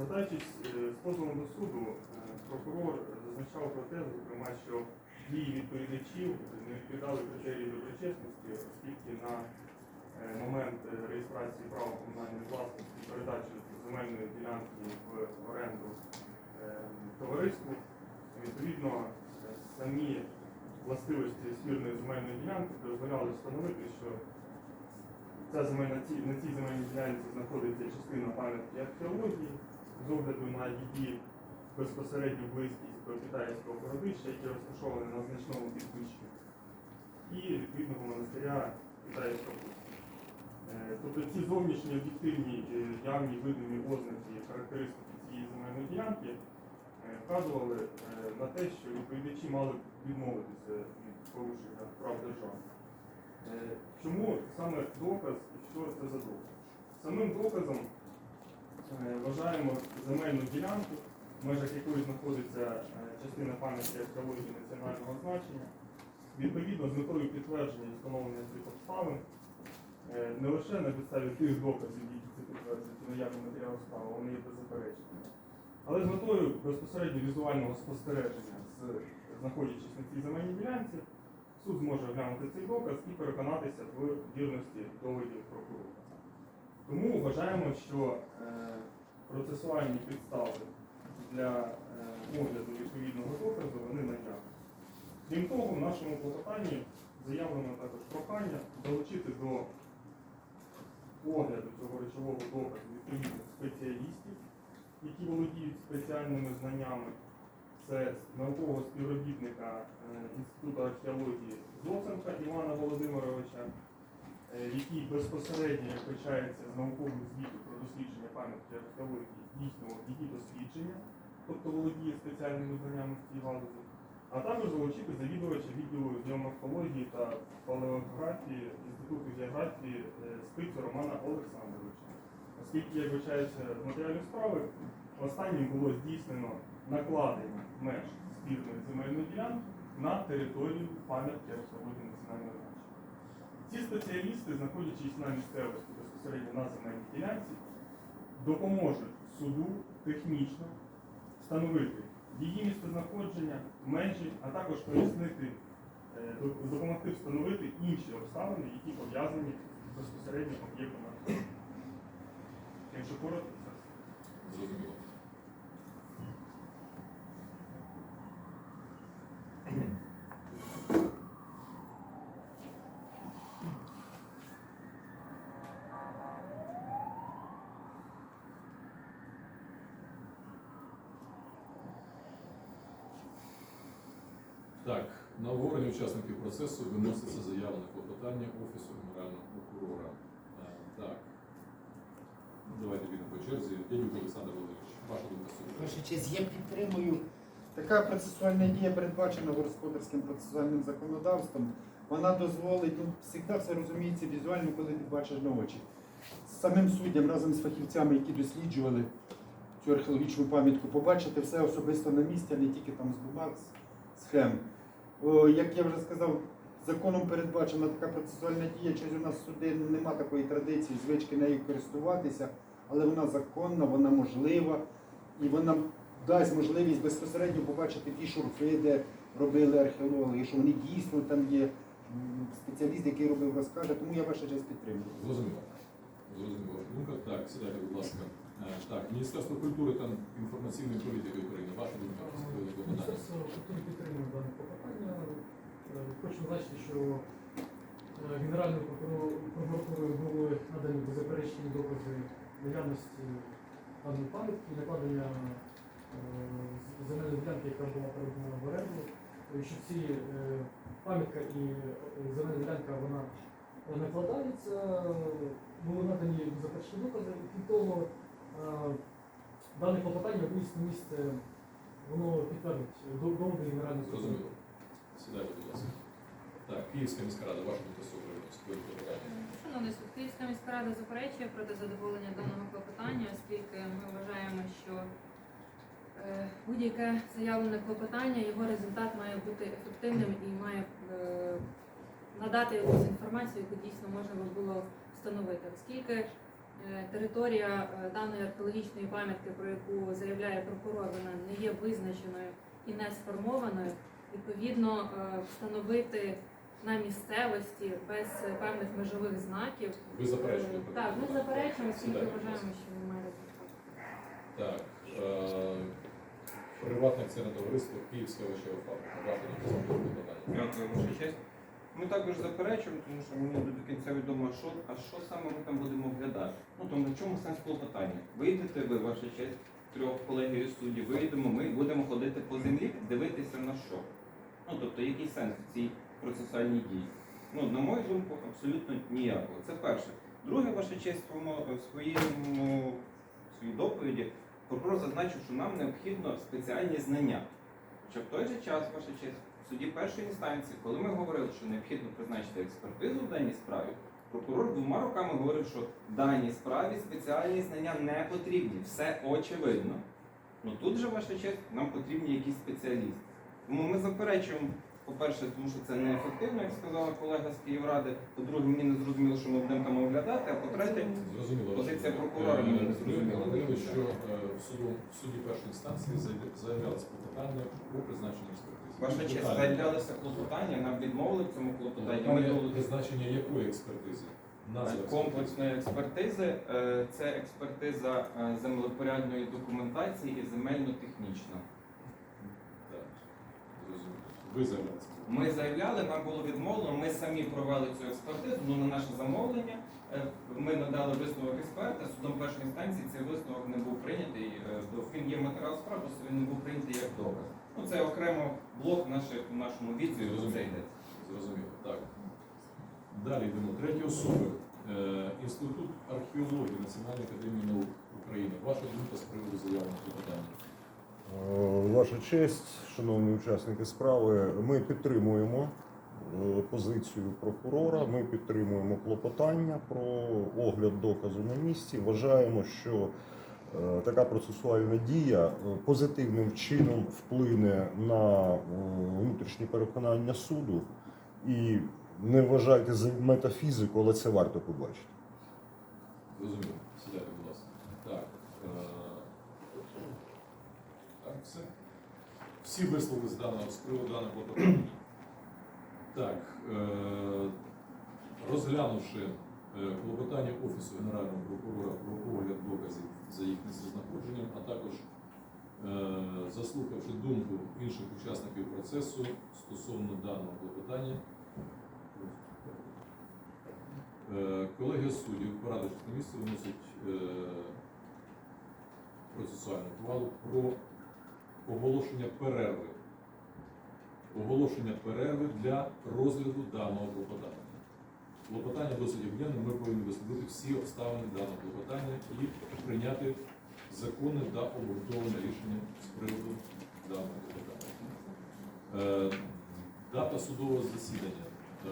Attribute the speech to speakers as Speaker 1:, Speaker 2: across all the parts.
Speaker 1: Звертаючись е, з до суду, е, прокурор зазначав про те, зокрема, що дії відповідачів не відповідали критерії доброчесності, оскільки на е, момент реєстрації права комунальної власності передачі земельної ділянки в оренду товариству, відповідно, самі властивості спірної земельної ділянки дозволяли встановити, що ця земельна на цій земельній ділянці знаходиться частина пам'ятки археології з огляду на її безпосередню близькість до китайського городища, яке розташоване на значному підвищенні, і відповідного монастиря китайського. Е, Тобто ці зовнішні об'єктивні е, явні видимі ознаки характеристики цієї земельної ділянки е, вказували на те, що відповідачі мали відмовитися від порушення прав держави. Чому саме доказ і що це за доказ? Самим доказом вважаємо земельну ділянку, в межах якої знаходиться е, частина пам'ятки археології національного значення, відповідно з метою підтвердження встановлення цих обставин, е, не лише на підставі тих доказів, які це підтверджують наявні матеріали справи, вони є беззаперечними, але з метою безпосередньо візуального спостереження, знаходячись на цій земельній ділянці, суд зможе оглянути цей доказ і переконатися в вірності доводів прокурора. Тому вважаємо, що е, процесуальні підстави для е, огляду відповідного доказу вони наявні. Крім того, в нашому клопотанні заявлено також прохання долучити до огляду цього речового доказу відповідних спеціалістів, які володіють спеціальними знаннями. Це наукового співробітника е, Інституту археології Зоценка Івана Володимировича, який безпосередньо як з наукових звітів про дослідження пам'ятки археології, здійснював її дослідження, тобто володіє спеціальними знаннями в цій галузі, а також залучити завідувача відділу геоморфології та палеографії Інституту географії е, спицю Романа Олександровича. Оскільки як вивчається з матеріалів справи, останнім було здійснено накладення меж спірної земельної ділянки на територію пам'ятки археології спеціалісти, знаходячись на місцевості безпосередньо на земельній ділянці, допоможуть суду технічно встановити її місцезнаходження, межі, а також пояснити, е, допомогти встановити інші обставини, які пов'язані з безпосередньо об'єктом. Якщо коротко, це все.
Speaker 2: Зрозуміло. Так, на обговорення учасників процесу виноситься заява на клопотання Офісу Генерального прокурора. Е, Так. Давайте підемо по черзі. Дядюк Олександр Володимирович, ваша думка.
Speaker 3: Ваша честь, я підтримую. Така процесуальна дія передбачена господарським процесуальним законодавством. Вона дозволить, ну, завжди все розуміється візуально, коли ти бачиш на очі. Самим суддям разом з фахівцями, які досліджували цю археологічну пам'ятку, побачити все особисто на місці, а не тільки там з бумаг, схем. О, як я вже сказав, законом передбачена така процесуальна дія, через у нас суди нема такої традиції, звички нею користуватися, але вона законна, вона можлива і вона дасть можливість безпосередньо побачити ті шурфи, де робили археологи, що вони дійсно там є. Спеціаліст, який робив, розкаже, тому я ваша честь підтримую.
Speaker 2: Зрозуміло. Зрозуміло думка. Так, сідайте, будь ласка. Е, Так, Міністерство культури та інформаційної політики України. Ваша думка.
Speaker 4: Міністерство культури підтримує дане клопотання. Е, Хочу зазначити, що е, Генеральною прокуратурою були надані беззаперечні докази наявності даної пам'ятки, накладення земельної ділянки, яка була передана в оренду, що ці пам'ятка і земельна ділянка вона накладається, були надані беззаперечні докази. І того, дане клопотання на місце воно підтвердить до- доводи генеральної прокуратури.
Speaker 2: Зрозуміло. Сідайте, будь ласка. Так, Київська міська рада, ваша думка з приводу, клопотання.
Speaker 5: Шановний суд, Київська міська рада заперечує проти задоволення даного клопотання, оскільки ми вважаємо, що е, будь-яке заявлене клопотання, його результат має бути ефективним і має е, надати якусь інформацію, яку дійсно можна було встановити. Оскільки е, територія е, даної археологічної пам'ятки, про яку заявляє прокурор, вона не є визначеною і не сформованою, відповідно е, встановити на місцевості без е, певних межових знаків.
Speaker 2: Ви заперечуєте?
Speaker 5: Е, Так, ми заперечуємо, оскільки вважаємо, що немає результату.
Speaker 2: Так. Е, приватне акціонерне товариство Київська вища фабрика.
Speaker 6: Дякую, ваша честь. Ми також заперечуємо, тому що мені до кінця відомо, що, а що саме ми там будемо оглядати. Ну то на чому сенс клопотання? Вийдете ви, ваша честь, трьох колегів суддів, вийдемо, ми будемо ходити по землі, дивитися на що. Ну тобто, який сенс в цій процесуальній дії? Ну, на мою думку, абсолютно ніякого. Це перше. Друге, ваша честь, воно в своєму своїй доповіді прокурор зазначив, що нам необхідно спеціальні знання. Хоча в той же час, ваша честь, в суді першої інстанції, коли ми говорили, що необхідно призначити експертизу в даній справі, прокурор двома руками говорив, що в даній справі спеціальні знання не потрібні. Все очевидно. Ну тут же, ваша честь, нам потрібні якісь спеціалісти. Тому ми заперечуємо, по-перше, тому що це неефективно, як сказала колега з Київради. По-друге, мені не зрозуміло, що ми будемо там оглядати, а по-третє. Позиція прокурора мені не
Speaker 2: Е,
Speaker 6: зрозуміла.
Speaker 2: Що е, в суді першої інстанції заяв- заявлялось клопотання про призначення експертизи.
Speaker 6: Ваша честь,
Speaker 2: Питання.
Speaker 6: заявлялися клопотання, нам відмовили в цьому клопотанні. Ми долучили
Speaker 2: призначення якої експертизи? Назва
Speaker 6: комплексної експертизи. Е, Це експертиза е, землепорядної документації і земельно-технічна.
Speaker 2: Ви заявлялися.
Speaker 6: Ми заявляли, нам було відмовлено. Ми самі провели цю експертизу. Ну на наше замовлення. Е, Ми надали висновок експерта. Судом першої інстанції цей висновок не був прийнятий. е, Він є матеріал справи, просто він не був прийнятий як доказ. Ну це окремо блок наших в нашому. Про.
Speaker 2: Зрозуміло. Так. Далі йдемо. Треті особи. Е, Інститут археології Національної академії наук України. Ваша думка з приводу заявленого клопотання.
Speaker 7: Ваша честь, шановні учасники справи, ми підтримуємо е, позицію прокурора. Ми підтримуємо клопотання про огляд доказу на місці. Вважаємо, що е, така процесуальна дія е, позитивним чином вплине на внутрішні переконання суду. І не вважайте за метафізику, але це варто побачити.
Speaker 2: Зрозуміло. Сідайте, будь ласка. Так. е, Так, все. Всі вислови з даного з даного клопотання. Так. е, Розглянувши е, клопотання Офісу Генерального прокурора про огляд доказів за їх місцезнаходженням, а також е, заслухавши думку інших учасників процесу стосовно даного клопотання, Колегія суддів, порадившись на місці, виносить процесуальну ухвалу про оголошення перерви. Оголошення перерви для розгляду даного клопотання. Клопотання досить об'ємне, ми повинні дослідити всі обставини даного клопотання і прийняти законне та обґрунтоване рішення з приводу даного клопотання. Е, Дата судового засідання. Е,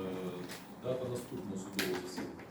Speaker 2: Дата наступного судового засідання.